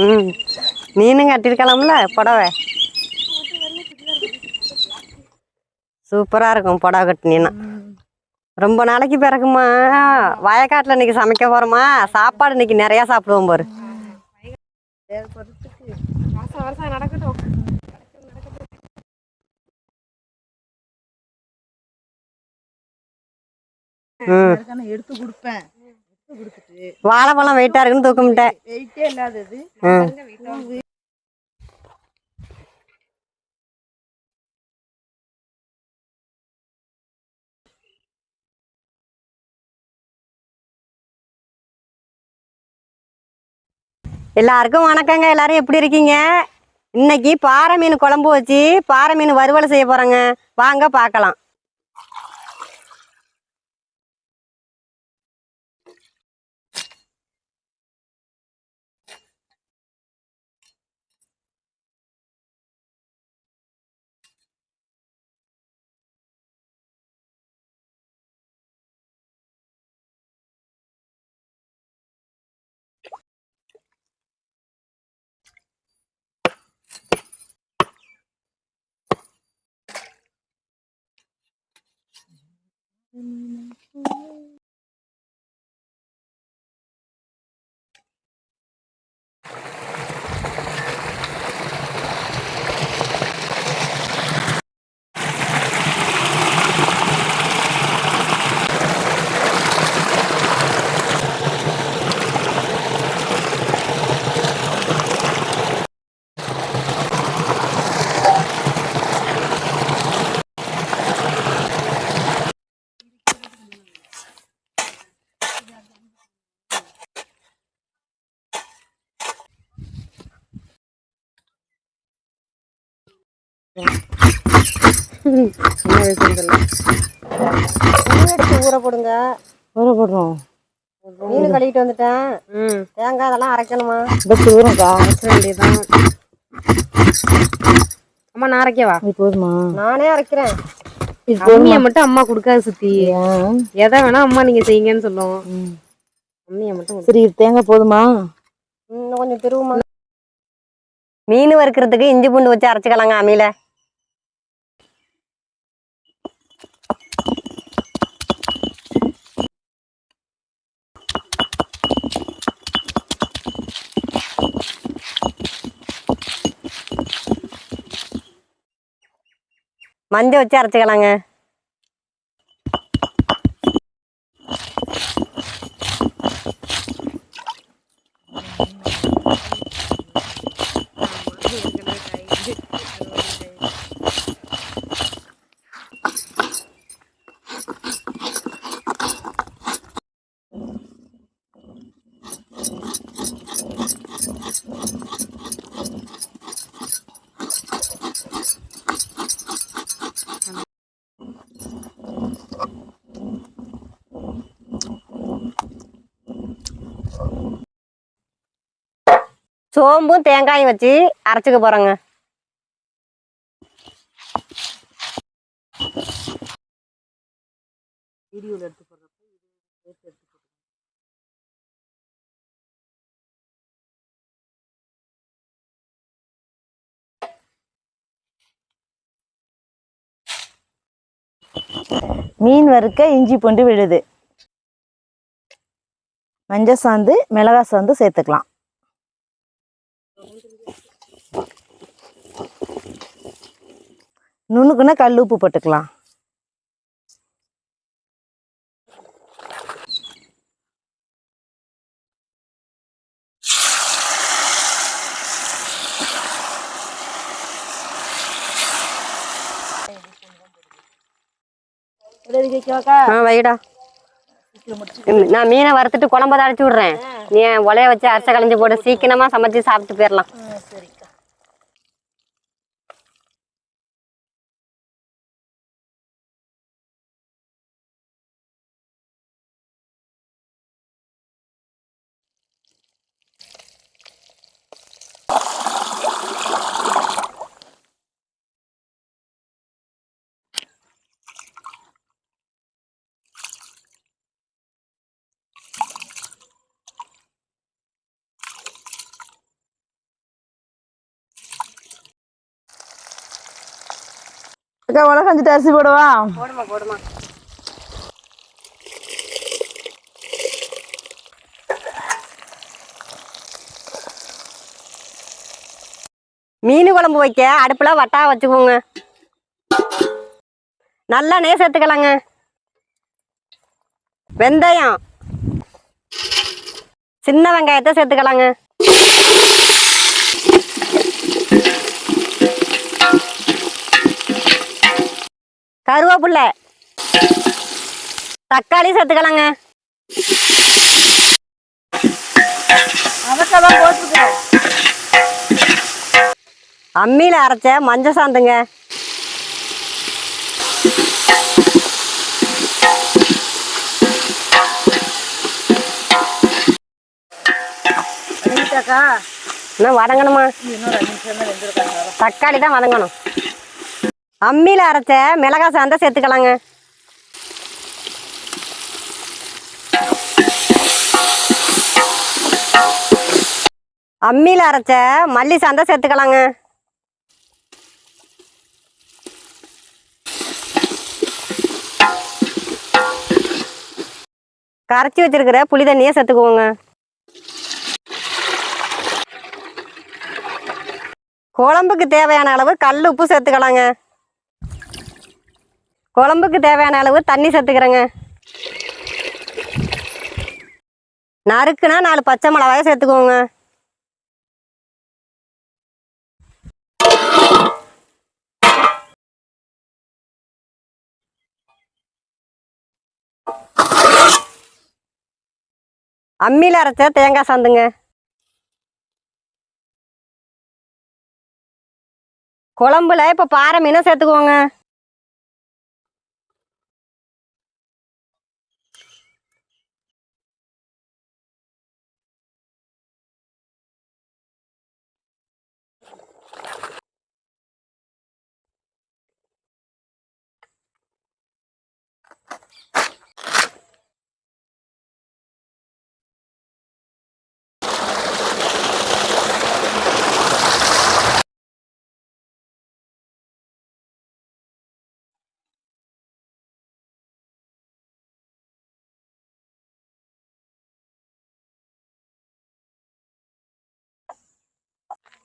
ம். நீனும் கட்டிருக்கலாம்ல புடவை. சூப்பராக இருக்கும் புடவை கட்டினீன்னா. ரொம்ப நாளைக்கு பிறகுமா வயக்காட்டில் இன்னைக்கு சமைக்க போகிறோமா சாப்பாடு இன்னைக்கு நிறையா சாப்பிடுவோம் பாரு. வருஷம் வருஷம் நடக்கட்டும் எடுத்து கொடுப்பேன். வாழைப்பழம் இருக்குன்னு வெயிட்டே இல்லாதது. ம் எல்லாருக்கும் வணக்கங்க. எல்லாரும் எப்படி இருக்கீங்க? இன்னைக்கு பாறை மீன் குழம்பு வச்சு பாறை மீன் வறுவல் செய்ய போறேங்க. வாங்க பார்க்கலாம். 嗯 ஊற போடுங்க. ஊற போடுறோம். மீன் கழுவிட்டு வந்துட்டேன். ம் தேங்காய் அதெல்லாம் அரைக்கணுமா? பஸ் ஊறக்கா வச்சிட வேண்டியதுதான். அம்மா நான் அரைக்கவா? இது போதுமா? நானே அரைக்கிறேன். இது அம்மியை மட்டும் அம்மா கொடுக்காது சுத்தி? எதை வேணா அம்மா நீங்க செய்யுங்கன்னு சொல்லும் ம். அம்மியை மட்டும். சரி இது தேங்காய் போதுமா? இன்னும் கொஞ்சம் திருவுமா? மீன் வறுக்கிறதுக்கு இஞ்சி பூண்டு வச்சு அரைச்சிக்கலாங்க அம்மியில. மஞ்சள் வச்சு அரைச்சிக்கலாங்க. சோம்பும் தேங்காயும் வச்சு அரைச்சிக்க போறேங்க. மீன் வறுக்க இஞ்சி பூண்டு விழுது. மஞ்சள் சாந்து மிளகாய் சாந்து சேர்த்துக்கலாம். நுணுக்குன்னா கல் உப்பு போட்டுக்கலாம். வைடா. நான் மீனை வறுத்துட்டு குழம்பு அரைச்சி விடுறேன். நீ உலைய வச்சு அரைச்ச களைஞ்சி போட்டு சீக்கிரமா சமைச்சு சாப்பிட்டு போயிடலாம் அக்கா உலக அஞ்சுட்டு அரிசி போடுவா? போடுமா போடுமா. மீன் குழம்பு வைக்க அடுப்புல வட்டா வச்சுக்கோங்க. நல்லா நெய் சேர்த்துக்கலாங்க. வெந்தயம். சின்ன வெங்காயத்தை சேர்த்துக்கலாங்க. கருவேப்பில்லை தக்காளி சேர்த்துக்கலாங்க அம்மியில அரைச்ச மஞ்சள் சாந்துங்க. இன்னும் வதங்கணுமா? தக்காளி தான் வதங்கணும். அம்மியில் அரைச்ச மிளகாய் சாந்த சேர்த்துக்கலாங்க. அம்மியில் அரைச்ச மல்லி சாந்தை சேர்த்துக்கலாங்க. கரைச்சி வச்சிருக்கிற புளி தண்ணியை சேர்த்துக்குவோங்க. குழம்புக்கு தேவையான அளவு கல் உப்பு சேர்த்துக்கலாங்க. குழம்புக்கு தேவையான அளவு தண்ணி சேர்த்துக்கிறேங்க. நறுக்குனா நாலு பச்சை மிளகாய சேர்த்துக்கோங்க. அம்மியில் அரைச்ச தேங்காய் சாந்துங்க. குழம்புல இப்போ பாறை மீனை சேர்த்துக்கோங்க.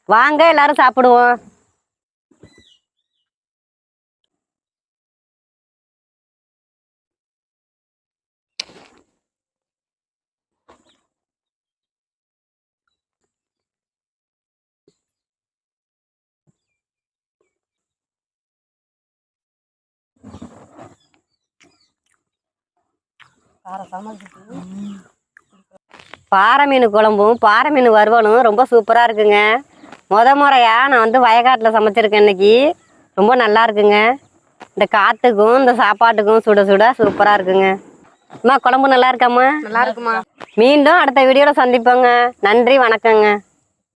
வாங்க எல்லாரும் சாப்பிடுவோம். பாறை மீன் குழம்பும் பாறை மீன் வறுவலும் ரொம்ப சூப்பராக இருக்குங்க. முத முறையா நான் வந்து வயக்காட்டில் சமைச்சிருக்கேன் இன்னைக்கு. ரொம்ப நல்லா இருக்குங்க. இந்த காற்றுக்கும் இந்த சாப்பாட்டுக்கும் சுட சுட சூப்பராக இருக்குங்க. அம்மா குழம்பு நல்லா இருக்காம்மா? நல்லா இருக்குமா? மீண்டும் அடுத்த வீடியோவில் சந்திப்போங்க. நன்றி வணக்கங்க.